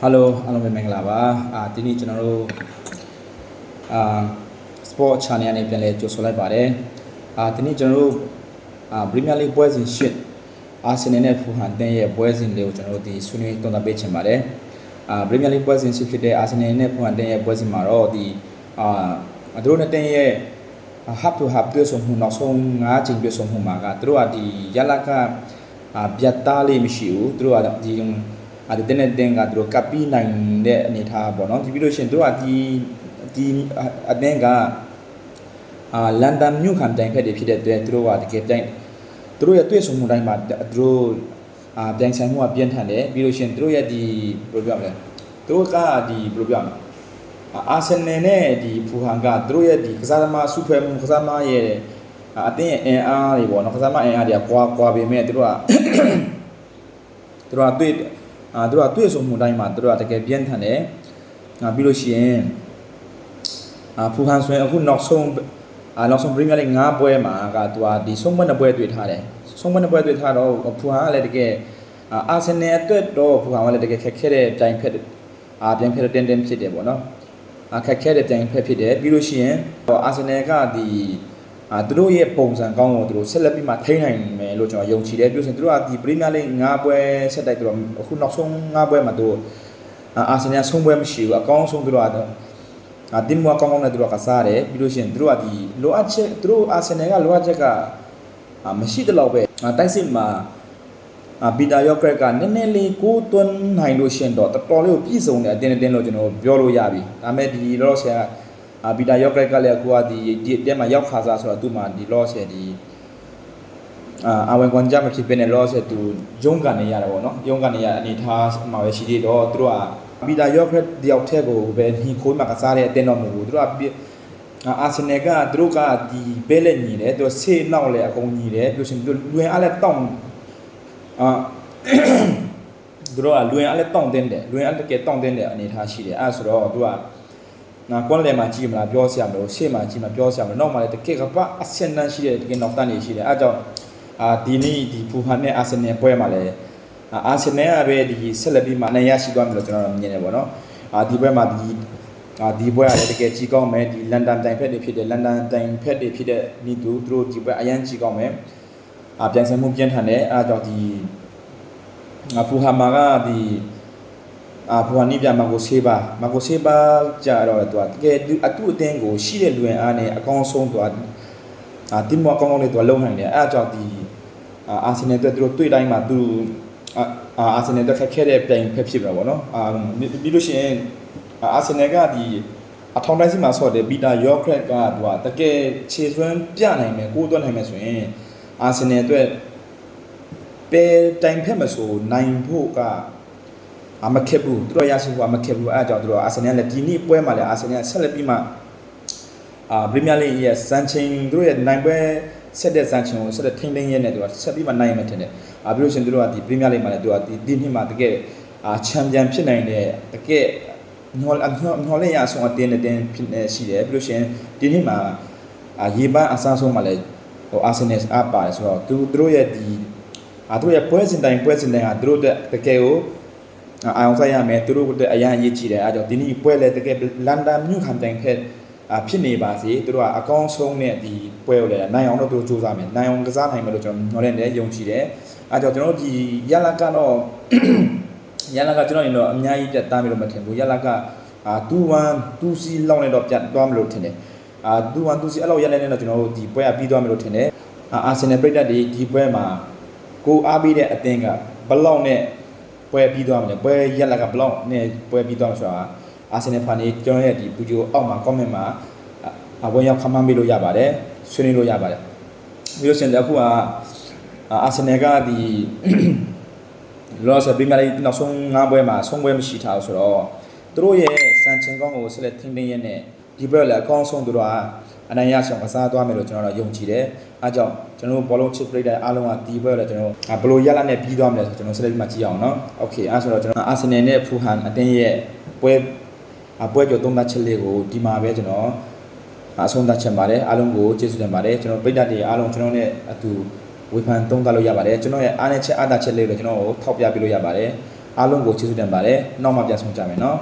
ဟယ်လိုအားလုံးပဲမင်္ဂလာပါအာဒီနေ့ကျွန်တော်တို့အာ sport channel နဲ့ပြန်လည်ကြိုဆိုလိုက်ပါတယ်အာဒီနေ့ကျွန်တော်တို့အာ Premier League ပွဲစဉ်ရှစ်အာဆင်နယ်နဲ့ဖူဟန်တင်းရဲ့ပွဲစဉ်လေးကိုကျွန်တော်တို့ဒီဆွေးနွေးသုံးသပ်ပေးချင်ပါတယ်အာ Premier League ပွဲစဉ်ရှစ်ဖြစ်တဲ့အာဆင်နယ်နဲ့ဖူဟန်တင်းရဲ့ပွဲစဉ်မှာတော့ဒီအာသူတို့နဲ့တင်းရဲ့ half to half တွေ့ဆုံမှုနောက်ဆုံး9ချိန်တွေ့ဆုံမှုမှာကသူတို့ကဒီရလကအာပြတ်သားလေးမရှိဘူးသူတို့ကဒီ အဲ့ဒီတဲ့တဲ့ကသူတို့ကပ်ပြီးနိုင်တဲ့အနေအထားပေါ့နော်ဒီပြီးလို့ရှိရင်သူတို့ကဒီဒီအတင်းကအာလန်ဒန်မြို့ခံတိုင်ဖက်တွေဖြစ်တဲ့အတွက်သူတို့ကတကယ်တိုင်သူတို့ရဲ့တွေ့ဆုံမှုတိုင်းမှာသူတို့အာပြိုင်ဆိုင်မှုကပြင်းထန်တယ်ပြီးလို့ရှိရင်သူတို့ရဲ့ဒီဘယ်လိုပြောမလဲသူတို့ကဒီဘယ်လိုပြောမလဲအာဆင်နယ်နဲ့ဒီဖူဟန်ကသူတို့ရဲ့ဒီကစားသမားစုဖွဲ့မှုကစားသမားရဲ့အတင်းရဲ့အင်အားတွေပေါ့နော်ကစားသမားအင်အားတွေကကွာကွာပေမဲ့သူတို့ကသူတို့ကတွေ့ အာသူတို့ကတွေ့ဆုံမှုတိုင်းမှာသူတို့ကတကယ်ပြင်းထန်တယ်အာပြီးလို့ရှိရင်အာဖူဟန်ဆိုရင်အခုနောက်ဆုံးအာနောက်ဆုံးပရီးမီယာလိ5ပွဲမှာကသူကဒီဆုံးမနှစ်ပွဲတွေ့ထားတယ်ဆုံးမနှစ်ပွဲတွေ့ထားတော့ဖူဟန်ကလည်းတကယ်အာဆင်နယ်အတွက်တော့ဖူဟန်ကလည်းတကယ်ခက်ခဲတဲ့တိုင်ဖက်အာပြန်ဖက်တဲ့တင်းတင်းဖြစ်တယ်ပေါ့နော်အခက်ခဲတဲ့တိုင်ဖက်ဖြစ်တယ်ပြီးလို့ရှိရင်အာဆင်နယ်ကဒီ အာသူတို့ရဲ့ပုံစံကောင်းကိုသူတို့ဆက်လက်ပြီးမှထိန်းနိုင်မယ်လို့ကျွန်တော်ယုံကြည်တယ်ပြီးလို့ရှိရင်သူတို့ကဒီပရီးမီယာလိ5ပွဲဆက်တိုက်သူတို့အခုနောက်ဆုံး5ပွဲမှာသူတို့အာဆင်နယ်ဆုံးပွဲမရှိဘူးအကောင်းဆုံးသူတို့ကတော့အာတင်မွားကောင်းကောင်းနဲ့သူတို့ကစားတယ်ပြီးလို့ရှိရင်သူတို့ကဒီလိုအပ်ချက်သူတို့အာဆင်နယ်ကလိုအပ်ချက်ကအာမရှိတဲ့လောက်ပဲအာတိုက်စစ်မှာအာဘီတာယော့ကရက်ကနည်းနည်းလေးကိုးသွန်းနိုင်လို့ရှင်တော့တော်တော်လေးကိုပြည့်စုံတယ်အတင်းအတင်းလို့ကျွန်တော်ပြောလို့ရပြီဒါပေမဲ့ဒီလောဆယ်က အာဘီတာယော့ကရက်ကလည်းအခုကဒီဒီတဲမှာရောက်ခါစားဆိုတော့သူ့မှာဒီလောဆယ်ဒီအာအဝင်ကွန်ကြမဖြစ်ဖြစ်နဲ့လောဆယ်သူရုံးကနေရတယ်ပေါ့နော်ရုံးကနေရအနေထားမှာပဲရှိသေးတော့သူတို့ကဘီတာယော့ကရက်တယောက်တည်းကိုပဲညီခိုးမှာကစားတဲ့အတင်းတော့မဟုတ်ဘူးသူတို့ကအာဆင်နယ်ကသူတို့ကဒီဘဲလက်ညီတယ်သူဆေးနောက်လည်းအကုန်ညီတယ်ပြီးလို့ရှိရင်လွင်အားလည်းတောင်းအာသူတို့ကလွင်အားလည်းတောင့်တင်းတယ်လွင်အားတကယ်တောင့်တင်းတဲ့အနေအထားရှိတယ်အဲဆိုတော့သူက ငါကွန်လေမှာကြည့်မလားပြောစရာမလိုရှေ့မှာကြည့်မှာပြောစရာမလိုနောက်မှာလည်းတကယ်ကပအဆင်တန်းရှိတဲ့တကယ်နောက်တန်းနေရှိတယ်အဲကြောင့်အာဒီနေ့ဒီဖူဟန်နဲ့အာဆင်နယ်ပွဲမှာလည်းအာဆင်နယ်ကပဲဒီဆက်လက်ပြီးမှအနေရရှိသွားမယ်လို့ကျွန်တော်မြင်တယ်ပေါ့နော်အာဒီပွဲမှာဒီအာဒီပွဲကလည်းတကယ်ကြီးကောင်းမယ်ဒီလန်ဒန်တိုင်ဖက်တွေဖြစ်တဲ့လန်ဒန်တိုင်ဖက်တွေဖြစ်တဲ့နီတူသူတို့ဒီပွဲအရန်ကြီးကောင်းမယ်အာပြန်ဆံမှုပြင်းထန်တယ်အဲကြောင့်ဒီငါဖူဟာမာကဒီ အာဖူဟာနိပြမာကိုဆေးပါမာကိုဆေးပါကြတော့သူကတကယ်သူအတူအတင်းကိုရှိတဲ့လူဝင်အားနဲ့အကောင်းဆုံးသူကအာတင်မောအကောင်းကောင်းလေးသူကလုံနိုင်တယ်အဲအကြောင်းဒီအာအာဆင်နယ်အတွက်သူတို့တွေ့တိုင်းမှာသူအာအာဆင်နယ်အတွက်ခက်ခဲတဲ့ပြိုင်ဖက်ဖြစ်မှာပေါ့နော်အာပြီးလို့ရှိရင်အာဆင်နယ်ကဒီအထောင်တိုင်းစီမှာဆော့တယ်ဘီတာယော့ခရက်ကသူကတကယ်ခြေစွမ်းပြနိုင်မယ်ကိုးသွင်းနိုင်မယ်ဆိုရင်အာဆင်နယ်အတွက်ပဲတိုင်ဖက်မဆိုနိုင်ဖို့က အမခက်ဘူးသူတို့ရရှိဖို့အမခက်ဘူးအဲအကြောင်းသူတို့အာဆင်နယ်လည်းဒီနေ့ပွဲမှာလည်းအာဆင်နယ်ဆက်လက်ပြီးမှအာပရီးမီယာလိရဲ့စံချိန်သူတို့ရဲ့နိုင်ပွဲဆက်တဲ့စံချိန်ကိုဆက်တဲ့ထိန်းသိမ်းရဲနဲ့သူကဆက်ပြီးမှနိုင်မှထင်တယ်အာပြီးလို့ရှင်သူတို့ကဒီပရီးမီယာလိမှာလည်းသူကဒီဒီနှစ်မှာတကယ်အာချန်ပီယံဖြစ်နိုင်တဲ့တကယ်ညောညောညောလေးရအောင်အတင်းနဲ့တင်းဖြစ်နေရှိတယ်ပြီးလို့ရှင်ဒီနှစ်မှာအာရေပန်းအစားဆုံးမှာလည်းဟိုအာဆင်နယ်အပါတယ်ဆိုတော့သူတို့ရဲ့ဒီအာသူရဲ့ပွဲစဉ်တိုင်းပွဲစဉ်တိုင်းဟာသူတို့တကယ်ကို အာအောင်ဆိုင်ရမယ်သူတို့ကအရန်အရေးကြီးတယ်အဲကြောင့်ဒီနေ့ပွဲလဲတကယ်လန်ဒန်မြို့ခံတိုင်ဖက်အာဖြစ်နေပါစေသူတို့ကအကောင်းဆုံးနဲ့ဒီပွဲကိုလည်းနိုင်အောင်လို့သူတို့စူးစမ်းမယ်နိုင်အောင်ကစားနိုင်မယ်လို့ကျွန်တော်ညွှန်တယ်ယုံကြည်တယ်အဲကြောင့်ကျွန်တော်တို့ဒီရလကတော့ရလကကျွန်တော်ရင်တော့အများကြီးပြတ်သားပြီလို့မထင်ဘူးရလကအာ2-1 2C လောက်နဲ့တော့ပြတ်သွားမလို့ထင်တယ်အာ2-1 2C အဲ့လောက်ရနေတော့ကျွန်တော်တို့ဒီပွဲကပြီးသွားမယ်လို့ထင်တယ်အာအာဆင်နယ်ပရိသတ်တွေဒီပွဲမှာကိုအားပေးတဲ့အသင်းကဘလောက်နဲ့ ပွဲပြီးသွားမလဲပွဲရက်လက်ကဘလောက်နဲ့ပွဲပြီးသွားမှာဆိုတာအာဆင်နယ်ဖန်နေကျွန်တော်ရဲ့ဒီဗီဒီယိုအောက်မှာ comment မှာအဝင်ရောက်ခမန်းပေးလို့ရပါတယ်ဆွေးနွေးလို့ရပါတယ်ပြီးလို့ရှိရင်လည်းအခုကအာဆင်နယ်ကဒီလောဆယ်ပရီးမီယာလိနောက်ဆုံး၅ပွဲမှာဆုံးပွဲမရှိထားဘူးဆိုတော့သူတို့ရဲ့စံချိန်ကောင်းကိုဆက်လက်ထိန်းသိမ်းရတဲ့ ဒီဘက်လည်းအကောင်းဆုံးတို့ကအနိုင်ရဆောင်ကစားသွားမယ်လို့ကျွန်တော်တို့ယုံကြည်တယ်။အဲကြောင့်ကျွန်တော်တို့ဘောလုံးချစ်ပရိသတ်အားလုံးကဒီဘက်လည်းကျွန်တော်ဘလိုရလနဲ့ပြီးသွားမယ်ဆိုကျွန်တော်ဆက်လက်ပြီးမှကြည့်အောင်နော်။ Okay အဲဆိုတော့ကျွန်တော်အာဆင်နယ်နဲ့ဖူဟန်အတင်းရဲ့ပွဲပွဲကြော်သုံးသပ်ချက်လေးကိုဒီမှာပဲကျွန်တော်အဆုံးသတ်ချင်ပါတယ်အားလုံးကိုကျေးဇူးတင်ပါတယ်ကျွန်တော်ပိတ်တက်တွေအားလုံးကျွန်တော်နဲ့အတူဝေဖန်သုံးသပ်လို့ရပါတယ်ကျွန်တော်ရဲ့အားနည်းချက်အားသာချက်လေးတွေကျွန်တော်ကိုထောက်ပြပေးလို့ရပါတယ်အားလုံးကိုကျေးဇူးတင်ပါတယ်နောက်မှပြန်ဆုံကြမယ်နော်